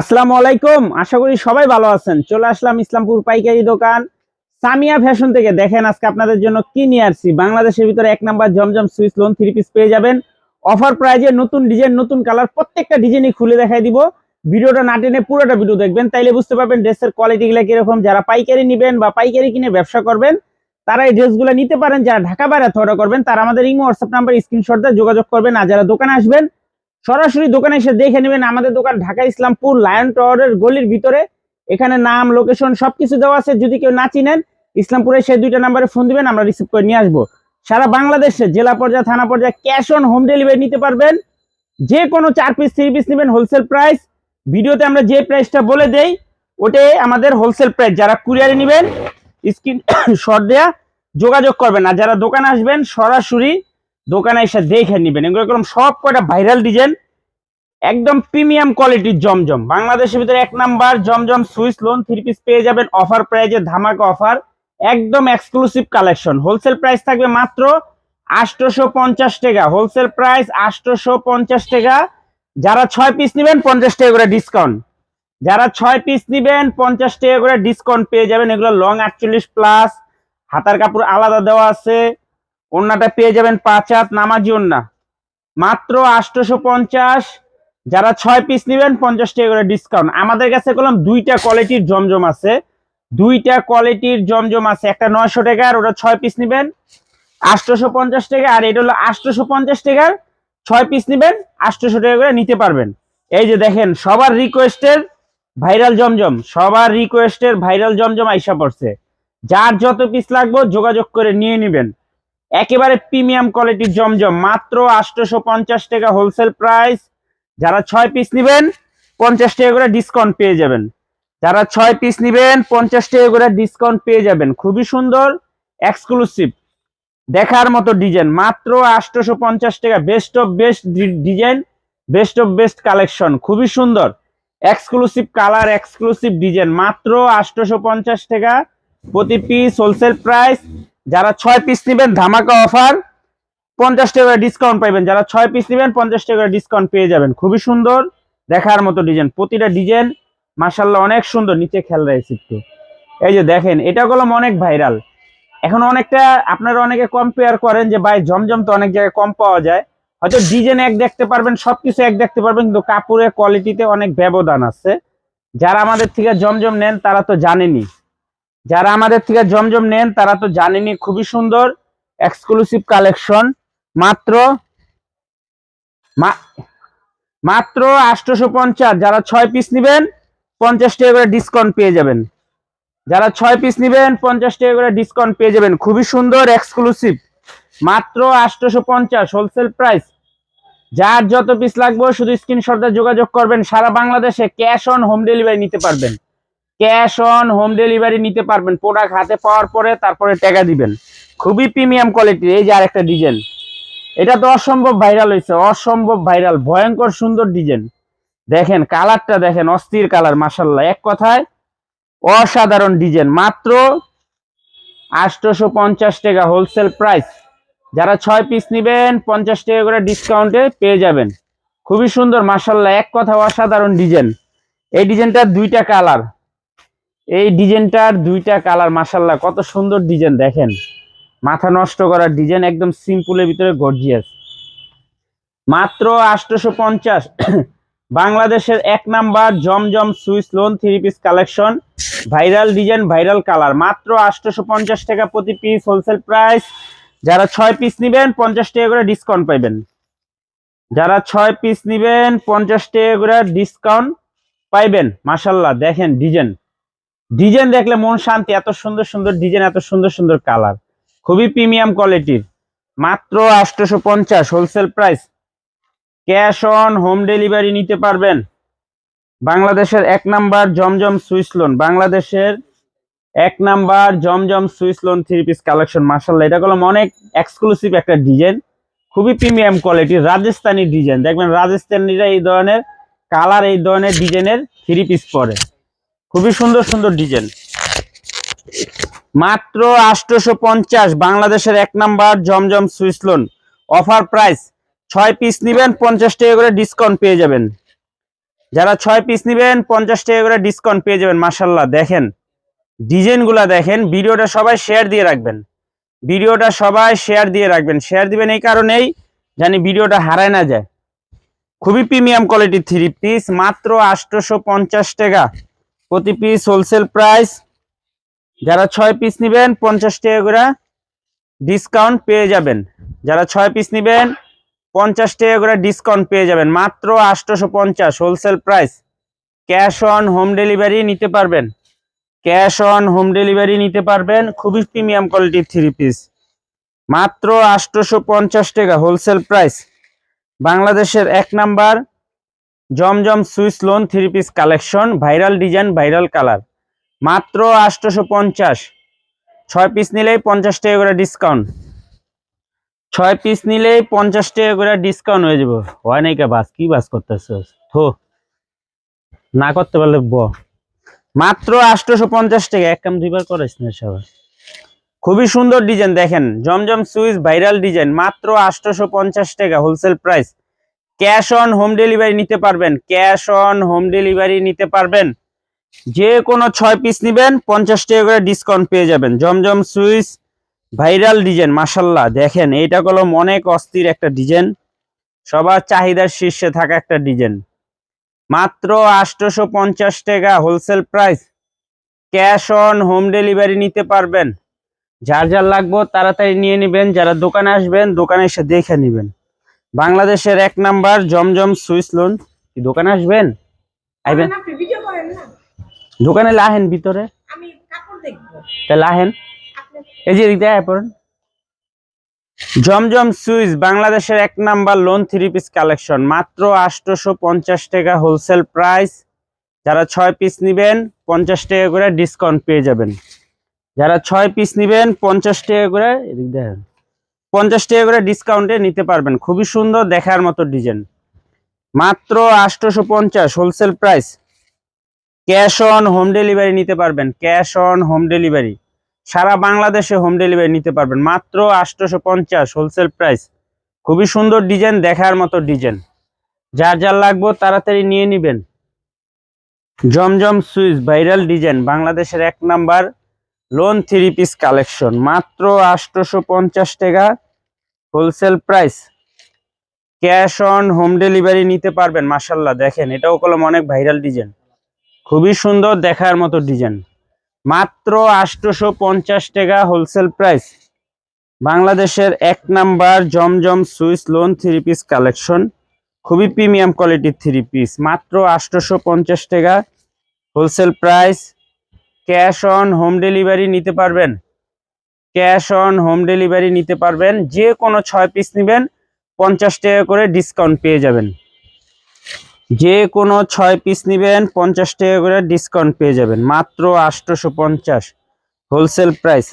আসসালামু আলাইকুম। আশা করি সবাই ভালো আছেন। চলে আসলাম ইসলামপুর পাইকারি দোকান। সামিয়া ফ্যাশন থেকে দেখেন আজকে আপনাদের জন্য কি নিয়ে আসছি। বাংলাদেশের ভিতরে এক number Zamzam Swiss lawn three piece পেয়ে যাবেন। অফার প্রাইজে নতুন ডিজাইন নতুন কালার প্রত্যেকটা ডিজাইনই খুলে দেখাই দিব। ভিডিওটা না টেনে পুরোটা ভিডিও দেখবেন, তাইলে বুঝতে পারবেন ড্রেসের কোয়ালিটি গুলা কীরকম। যারা পাইকারি নেবেন বা পাইকারি কিনে ব্যবসা করবেন, তারা এই ড্রেসগুলো নিতে পারেন। যারা ঢাকা বাইরে অর্ডার করবেন, তারা আমাদের ইমো হোয়াটসঅ্যাপ নাম্বার স্ক্রিনশট দিয়ে যোগাযোগ করবেন। আর যারা দোকানে আসবেন সরাসরি দোকানে এসে দেখে নেবেন আমাদের দোকান ঢাকা ইসলামপুর লায়ন টাওয়ারের গলির ভিতরে। এখানে নাম, লোকেশন সবকিছু দেওয়া আছে। যদি কেউ না চিনেন, ইসলামপুরে সেই দুইটা নাম্বারে ফোন দিবেন, আমরা রিসিভ করে নিয়ে আসব। সারা বাংলাদেশে জেলা পর্যায়ে, থানা পর্যায়ে ক্যাশ অন হোম ডেলিভারি নিতে পারবেন। যে কোনো চার পিস থ্রি পিস নেবেন হোলসেল প্রাইস ভিডিওতে আমরা যে প্রাইসটা বলে দেই, ওটাই আমাদের হোলসেল প্রাইস যারা কুরিয়ারে নেবেন, স্ক্রিন শর্ট দেয়া যোগাযোগ করবেন। আর যারা দোকানে আসবেন, সরাসরি দোকানে এসে দেখে নেবেন। এগুলো এরকম সব কয়টা ভাইরাল ডিজাইন একদম প্রিমিয়াম কোয়ালিটির জমজম। বাংলাদেশের ভিতরে এক number, Zamzam Swiss lawn three piece পেয়ে যাবেন অফার প্রাইজে ধামাকা অফার একদম এক্সক্লুসিভ কালেকশন হোলসেল প্রাইস থাকবে মাত্র আটশোশো পঞ্চাশ টাকা। হোলসেল প্রাইস আটশোশো পঞ্চাশ টাকা। যারা ছয় পিস নেবেন, পঞ্চাশ টাকা করে ডিসকাউন্ট যারা ছয় পিস নেবেন, পঞ্চাশ টাকা করে ডিসকাউন্ট পেয়ে যাবেন। এগুলো লং আটচল্লিশ প্লাস হাতার কাপড় আলাদা দেওয়া আছে। ওন্নাটা পেয়ে যাবেন পাঁচ হাত নামাজি ওন্না মাত্র আটশোশো পঞ্চাশ যারা ছয় পিস নেবেন, পঞ্চাশ টাকা করে ডিসকাউন্ট আমাদের কাছে কলম দুইটা কোয়ালিটির জমজম আছে। দুইটা কোয়ালিটির জমজম আছে। একটা নয়শো টাকার ওটা ছয় পিস নেবেন। আটশোশো পঞ্চাশ টাকা আর এটা হলো আটশোশো পঞ্চাশ টাকার ছয় পিস নেবেন, আটশোশো টাকা করে নিতে পারবেন। এই যে দেখেন, সবার রিকোয়েস্টের ভাইরাল জমজম। সবার রিকোয়েস্টের ভাইরাল জমজম আইসা পড়ছে। যার যত পিস লাগবে যোগাযোগ করে নিয়ে নেবেন। একেবারে প্রিমিয়াম কোয়ালিটির জমজম, মাত্র আটশোশো পঞ্চাশ টাকা হোলসেল প্রাইস যারা ছয় পিস নেবেন, পঞ্চাশ টাকা করে ডিসকাউন্ট পেয়ে যাবেন। যারা ছয় পিস নেবেন, পঞ্চাশ টাকা করে ডিসকাউন্ট পেয়ে যাবেন। খুবই সুন্দর এক্সক্লুসিভ দেখার মতো ডিজাইন মাত্র আটশোশো পঞ্চাশ টাকা best of best design best of best collection খুবই সুন্দর এক্সক্লুসিভ কালার এক্সক্লুসিভ ডিজাইন মাত্র আটশোশো পঞ্চাশ টাকা প্রতি পিস হোলসেল প্রাইস যারা ছয় পিস নেবেন, ধামাকা অফার পঞ্চাশ টাকা ডিসকাউন্ট পাইবেন। যারা ছয় পিস নেবেন, পঞ্চাশ টাকা ডিসকাউন্ট পেয়ে যাবেন। খুবই সুন্দর, দেখার মতো ডিজাইন প্রতিটা ডিজাইন মাসাল্লাহ অনেক সুন্দর। নিচে খেয়াল রয়েছে একটু। এই যে দেখেন, এটা কলম অনেক ভাইরাল এখন অনেকটা, আপনারা অনেকে কম্পেয়ার করেন যে, ভাই, জমজম তো অনেক জায়গায় কম পাওয়া যায়। হয়তো ডিজাইন এক দেখতে পারবেন, সবকিছু এক দেখতে পারবেন, কিন্তু কাপড়ের কোয়ালিটিতে অনেক ব্যবধান আছে। যারা আমাদের থেকে জমজম নেন, তারা তো জানেনি যারা আমাদের থেকে জমজম নেন, তারা তো জানেনি খুবই সুন্দর এক্সক্লুসিভ কালেকশন মাত্র মাত্র আটশোশো পঞ্চাশ, যারা ছয় পিস নেবেন, পঞ্চাশ টাকা করে ডিসকাউন্ট পেয়ে যাবেন। যারা ছয় পিস নেবেন, পঞ্চাশ টাকা করে ডিসকাউন্ট পেয়ে যাবেন। খুবই সুন্দর এক্সক্লুসিভ মাত্র আটশোশো পঞ্চাশ হোলসেল প্রাইস যার যত পিস লাগবে, শুধু স্ক্রিনশটে যোগাযোগ করবেন, সারা বাংলাদেশে ক্যাশ অন হোম ডেলিভারি নিতে পারবেন। ক্যাশ অন হোম ডেলিভারি নিতে পারবেন। প্রোডাক্ট হাতে পাওয়ার পরে তারপরে টাকা দিবেন। খুবই প্রিমিয়াম কোয়ালিটির, এই যে আরেকটা ডিজাইন। এটা তো অসম্ভব ভাইরাল হয়েছে, অসম্ভব ভাইরাল, ভয়ঙ্কর সুন্দর ডিজাইন। দেখেন, কালারটা দেখেন, অস্থির কালার মাসাল্লাহ এক কথায়, অসাধারণ ডিজাইন। মাত্র আটশোশো পঞ্চাশ টাকা হোলসেল প্রাইস। যারা ছয় পিস নেবেন, পঞ্চাশ টাকা করে ডিসকাউন্টে পেয়ে যাবেন। খুবই সুন্দর মাসাল্লাহ এক কথা, অসাধারণ ডিজাইন। এই ডিজাইনটার দুইটা কালার। এই ডিজাইনটার দুইটা কালার মাসাল্লাহ কত সুন্দর ডিজাইন, দেখেন। মাথা নষ্ট করার ডিজাইন, একদম সিম্পলের ভিতরে গর্জিয়াস। মাত্র আটশোশো পঞ্চাশ বাংলাদেশের এক number Zamzam Swiss lawn three piece collection. Viral design, viral colour. মাত্র আটশোশো পঞ্চাশ টাকা প্রতি পিস হোলসেল প্রাইস। যারা ছয় পিস নেবেন, পঞ্চাশ টাকা করে ডিসকাউন্ট পাইবেন। যারা ছয় পিস নেবেন, পঞ্চাশ টাকা করে ডিসকাউন্ট পাইবেন। মাসাল্লাহ দেখেন ডিজাইন। ডিজাইন দেখলে মন শান্তি, এত সুন্দর সুন্দর ডিজাইন, এত সুন্দর সুন্দর কালার। খুবই প্রিমিয়াম কোয়ালিটির। মাত্র আটশোশো পঞ্চাশ wholesale price. Cash on home delivery নিতে পারবেন। বাংলাদেশের এক নাম্বার জমজম সুইস লোন। বাংলাদেশের এক number Zamzam Swiss lawn three piece collection মার্শাল্লাহ এটা করলাম অনেক এক্সক্লুসিভ একটা ডিজাইন। খুবই প্রিমিয়াম কোয়ালিটির রাজস্থানি ডিজাইন। দেখবেন রাজস্থানিরা এই ধরনের, কালার এই ধরনের ডিজাইনের থ্রি পিস পরে। খুবই সুন্দর সুন্দর ডিজাইন মাত্র আটশোশো পঞ্চাশ, বাংলাদেশের এক number Zamzam Swiss lawn. Offer price, ছয় পিস নিবেন, পঞ্চাশ টাকা করে ডিসকাউন্ট পেয়ে যাবেন। যারা ছয় পিস নেবেন, পঞ্চাশ টাকা করে ডিসকাউন্ট পেয়ে যাবেন মাসাল্লাহ দেখেন, ডিজাইনগুলা দেখেন, ভিডিওটা সবাই শেয়ার দিয়ে রাখবেন। ভিডিওটা সবাই শেয়ার দিয়ে রাখবেন। শেয়ার দিবেন এই কারণেই জানি ভিডিওটা হারায় না যায়। খুবই প্রিমিয়াম কোয়ালিটির থ্রি পিস, মাত্র আটশোশো পঞ্চাশ টাকা। প্রতি পিস হোলসেল প্রাইস যারা ছয় পিস নেবেন, পঞ্চাশ টাকা করে ডিসকাউন্ট পেয়ে যাবেন। যারা ছয় পিস নেবেন, পঞ্চাশ টাকা করে ডিসকাউন্ট পেয়ে যাবেন। মাত্র আটশোশো পঞ্চাশ wholesale price cash on home delivery নিতে পারবেন। ক্যাশ অন হোম ডেলিভারি নিতে পারবেন। খুবই প্রিমিয়াম কোয়ালিটির থ্রি পিস মাত্র আটশোশো পঞ্চাশ টাকা হোলসেল প্রাইস বাংলাদেশের এক number Zamzam Swiss lawn three piece collection viral design viral colour মাত্র আটশোশো পঞ্চাশ। ছয় পিস নিলেই পঞ্চাশ টাকা করে ডিসকাউন্ট ছয় পিস নিলেই পঞ্চাশ টাকা করে ডিসকাউন্ট হয়ে যাব। হয় নাই কে বাস? কি বাস করতেছ? থো, না করতে পারলে ব। মাত্র আটশোশো পঞ্চাশ টাকা। এক কাম দুইবার করাইস না সবাই খুবই সুন্দর ডিজাইন দেখেন। জমজম সুইচ ভাইরাল ডিজাইন মাত্র আটশোশো পঞ্চাশ টাকা wholesale price cash on home delivery নিতে পারবেন, ক্যাশ অন হোম ডেলিভারি নিতে পারবেন। যে কোনো ছয় পিস নিবেন, পঞ্চাশ টাকা করে ডিসকাউন্ট পেয়ে যাবেন। জমজম সুইচ ভাইরাল ডিজাইন মাসাল্লাহ দেখেন, এইটা হলো অনেক অস্থির একটা ডিজাইন। সবার চাহিদার শীর্ষে থাকা একটা ডিজাইন। মাত্র আটশোশো পঞ্চাশ টাকা wholesale price cash on home delivery নিতে পারবেন। যার যার লাগবো তাড়াতাড়ি নিয়ে নেবেন। যারা দোকানে আসবেন, দোকানে এসে দেখে নেবেন। বাংলাদেশের এক নাম্বার জমজম সুইস লোন। কি দোকানে আসবেন? আইবেন? আপনি ভিডিও করেন না। দোকানে লাহেন ভিতরে। আমি কাপড় দেখব। তা লাহেন। এই যে আয় পড়েন। জমজম সুইচ বাংলাদেশের এক number lawn three piece collection. মাত্র আটশোশো পঞ্চাশ টাকা হোলসেল প্রাইস। যারা ছয় পিস নেবেন পঞ্চাশ টাকা করে ডিসকাউন্ট পেয়ে যাবেন। যারা ছয় পিস নেবেন পঞ্চাশ টাকা করে এদিক দেখেন। পঞ্চাশ টাকা করে ডিসকাউন্টে নিতে পারবেন। খুবই সুন্দর দেখার মতো ডিজাইন মাত্র আটশোশো পঞ্চাশ wholesale price cash on home delivery নিতে পারবেন। ক্যাশ অন হোম ডেলিভারি সারা বাংলাদেশে হোম ডেলিভারি নিতে পারবেন। মাত্র আটশোশো পঞ্চাশ হোলসেল প্রাইস খুবই সুন্দর ডিজাইন দেখার মতো ডিজাইন যার যার লাগবো তাড়াতাড়ি নিয়ে নিবেন। জমজম সুইচ ভাইরাল ডিজাইন বাংলাদেশের এক number lawn three piece collection মাত্র আটশোশো পঞ্চাশ টাকা wholesale price cash on home delivery নিতে পারবেন মাসাল্লাহ দেখেন, এটাও কলম অনেক ভাইরাল ডিজাইন খুবই সুন্দর দেখার মতো ডিজাইন মাত্র আটশোশো পঞ্চাশ টাকা হোলসেল প্রাইস বাংলাদেশের এক number Zamzam Swiss lawn three piece collection খুবই প্রিমিয়াম কোয়ালিটির থ্রি পিস মাত্র আটশোশো পঞ্চাশ টাকা wholesale price cash on home delivery নিতে পারবেন। ক্যাশ অন হোম ডেলিভারি নিতে পারবেন। যে কোনো ছয় পিস নেবেন, পঞ্চাশ টাকা করে ডিসকাউন্ট পেয়ে যাবেন। যে কোনো ছয় পিস নেবেন, পঞ্চাশ টাকা করে ডিসকাউন্ট পেয়ে যাবেন। মাত্র আটশোশো পঞ্চাশ। Wholesale price.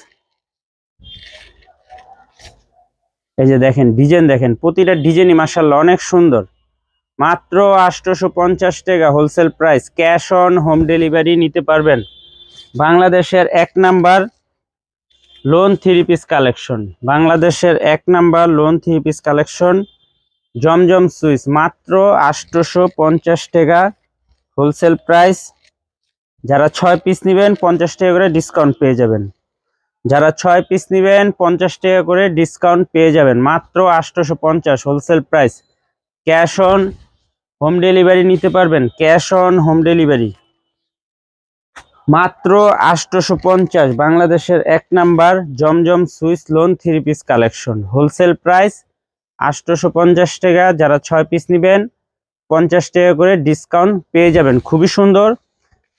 এই যে দেখেন, ডিজাইন দেখেন, প্রতিটা ডিজাইনই মাসাল্লাহ অনেক সুন্দর। মাত্র আটশোশো পঞ্চাশ টাকা wholesale price. Cash on home delivery নিতে পারবেন। বাংলাদেশের এক number lawn three piece collection বাংলাদেশের এক number lawn three piece collection Zamzam Swiss, মাত্র আটশোশো পঞ্চাশ টাকা হোলসেল প্রাইস যারা ছয় পিস নেবেন, পঞ্চাশ টাকা করে ডিসকাউন্ট পেয়ে যাবেন। যারা ছয় পিস নেবেন, পঞ্চাশ টাকা করে ডিসকাউন্ট পেয়ে যাবেন। মাত্র আটশোশো পঞ্চাশ wholesale price cash on home delivery নিতে পারবেন। ক্যাশ অন হোম ডেলিভারি মাত্র আটশোশো পঞ্চাশ, বাংলাদেশের এক number Zamzam Swiss lawn three piece collection. Wholesale price আটশোশো পঞ্চাশ টাকা, যারা ছয় পিস নেবেন, পঞ্চাশ টাকা করে ডিসকাউন্ট পেয়ে যাবেন। খুবই সুন্দর।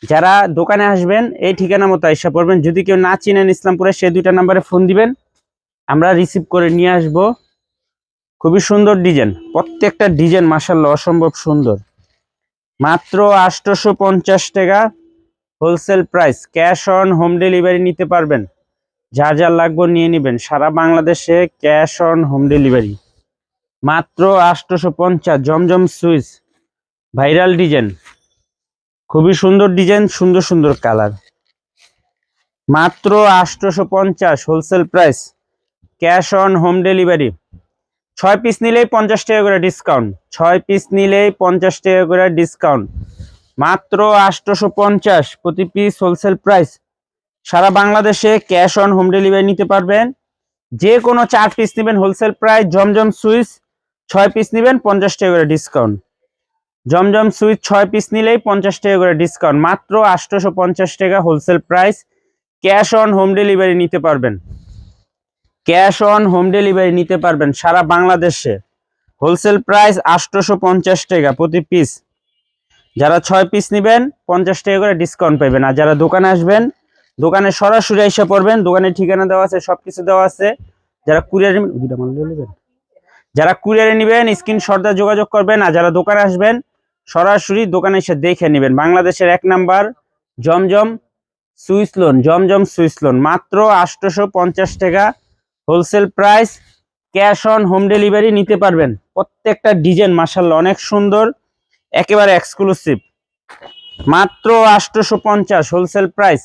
যারা দোকানে আসবেন, এই ঠিকানা মতো এসে পড়বেন। যদি কেউ না চিনেন ইসলামপুরে, সে দুইটা নাম্বারে ফোন দিবেন। আমরা রিসিভ করে নিয়ে আসব। খুবই সুন্দর ডিজাইন। প্রত্যেকটা ডিজাইন মাসাল্লাহ অসম্ভব সুন্দর। মাত্র আটশোশো পঞ্চাশ টাকা wholesale price, cash on home delivery নিতে পারবেন। যা যা লাগবে নিয়ে নেবেন। সারা বাংলাদেশে ক্যাশ অন হোম ডেলিভারি। মাত্র আটশোশো পঞ্চাশ, জমজম সুইচ, ভাইরাল ডিজাইন। খুবই সুন্দর ডিজাইন, সুন্দর সুন্দর কালার। মাত্র আটশোশো পঞ্চাশ, wholesale price, cash on home delivery. ছয় পিস নিলেই পঞ্চাশ টাকা করে ডিসকাউন্ট। ছয় পিস নিলেই পঞ্চাশ টাকা করে ডিসকাউন্ট। মাত্র আটশোশো পঞ্চাশ প্রতি পিস হোলসেল প্রাইস সারা বাংলাদেশে ক্যাশ অন হোম ডেলিভারি নিতে পারবেন। যে কোনো চার পিস নেবেন হোলসেল প্রাইস জমজম সুইচ ছয় পিস নেবেন, পঞ্চাশ টাকা করে ডিসকাউন্ট জমজম সুইচ ছয় পিস নিলেই পঞ্চাশ টাকা করে ডিসকাউন্ট মাত্র আটশোশো পঞ্চাশ টাকা wholesale price cash on home delivery নিতে পারবেন। ক্যাশ অন হোম ডেলিভারি নিতে পারবেন সারা বাংলাদেশে। হোলসেল প্রাইস আটশোশো পঞ্চাশ টাকা প্রতি পিস যারা ছয় পিস নেবেন, পঞ্চাশ টাকা করে ডিসকাউন্ট পাবেন আর যারা দোকানে আসবেন, দোকানে সরাসরি এসে পড়বেন, দোকানের ঠিকানা দেওয়া আছে সব কিছু দেওয়া আছে। যারা কুরিয়ারে যারা কুরিয়ারে নেবেন শর্টে যোগাযোগ করবেন, আর যারা দোকানে আসবেন, সরাসরি দোকানে এসে দেখে নেবেন। বাংলাদেশের এক number, Zamzam Swiss lawn Zamzam Swiss lawn মাত্র আটশোশো পঞ্চাশ টাকা wholesale price cash on home delivery নিতে পারবেন। প্রত্যেকটা ডিজাইন মাসাল্লাহ অনেক সুন্দর। একেবারে এক্সক্লুসিভ মাত্র আটশোশো পঞ্চাশ হোলসেল প্রাইস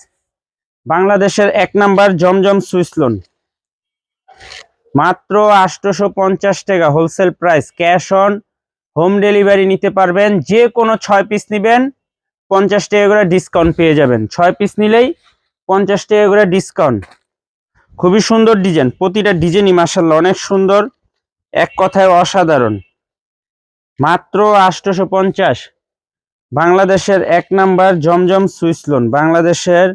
বাংলাদেশের এক নাম্বার জমজম সুইস লোন মাত্র আটশোশো পঞ্চাশ টাকা wholesale price cash on home delivery নিতে পারবেন, যে কোনো ছয় পিস নেবেন, পঞ্চাশ টাকা করে ডিসকাউন্ট পেয়ে যাবেন। ছয় পিস নিলেই পঞ্চাশ টাকা করে ডিসকাউন্ট খুবই সুন্দর ডিজাইন প্রতিটা ডিজাইনই মাসাল্লাহ অনেক সুন্দর, এক কথায় অসাধারণ। মাত্র আটশোশো পঞ্চাশ বাংলাদেশের এক নাম্বার জমজম সুইস লোন। বাংলাদেশের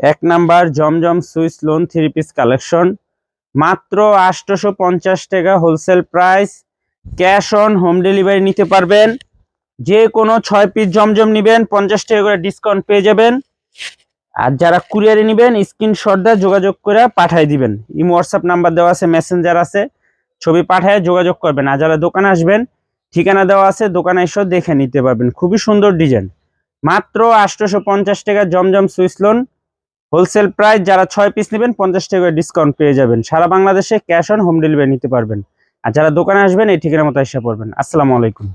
এক number Zamzam Swiss lawn three piece collection. মাত্র আটশোশো পঞ্চাশ টাকা wholesale price. Cash on home delivery নিতে পারবেন। যে কোনো ছয় পিস জমজম নেবেন, পঞ্চাশ টাকা করে ডিসকাউন্ট পেয়ে যাবেন। আর যারা কুরিয়ারে নেবেন, স্ক্রিনশট দিয়ে যোগাযোগ করে পাঠিয়ে দিবেন। ইমো, হোয়াটসঅ্যাপ নাম্বার দেওয়া আছে, মেসেঞ্জার আছে। ছবি পাঠায় যোগাযোগ করবেন। আর যারা দোকানে আসবেন ঠিকানা দেওয়া আছে, দোকানে এসে দেখে নিতে পারবেন। খুবই সুন্দর ডিজাইন। মাত্র আটশোশো পঞ্চাশ টাকা Zamzam Swiss lawn. Wholesale price যারা ছয় পিস নেবেন, পঞ্চাশ টাকা ডিসকাউন্ট পেয়ে যাবেন। সারা বাংলাদেশে ক্যাশ অন হোম ডেলিভারি নিতে পারবেন। আর যারা দোকানে আসবেন, এই ঠিকানা মতো এসে পড়বেন। আসসালামু আলাইকুম।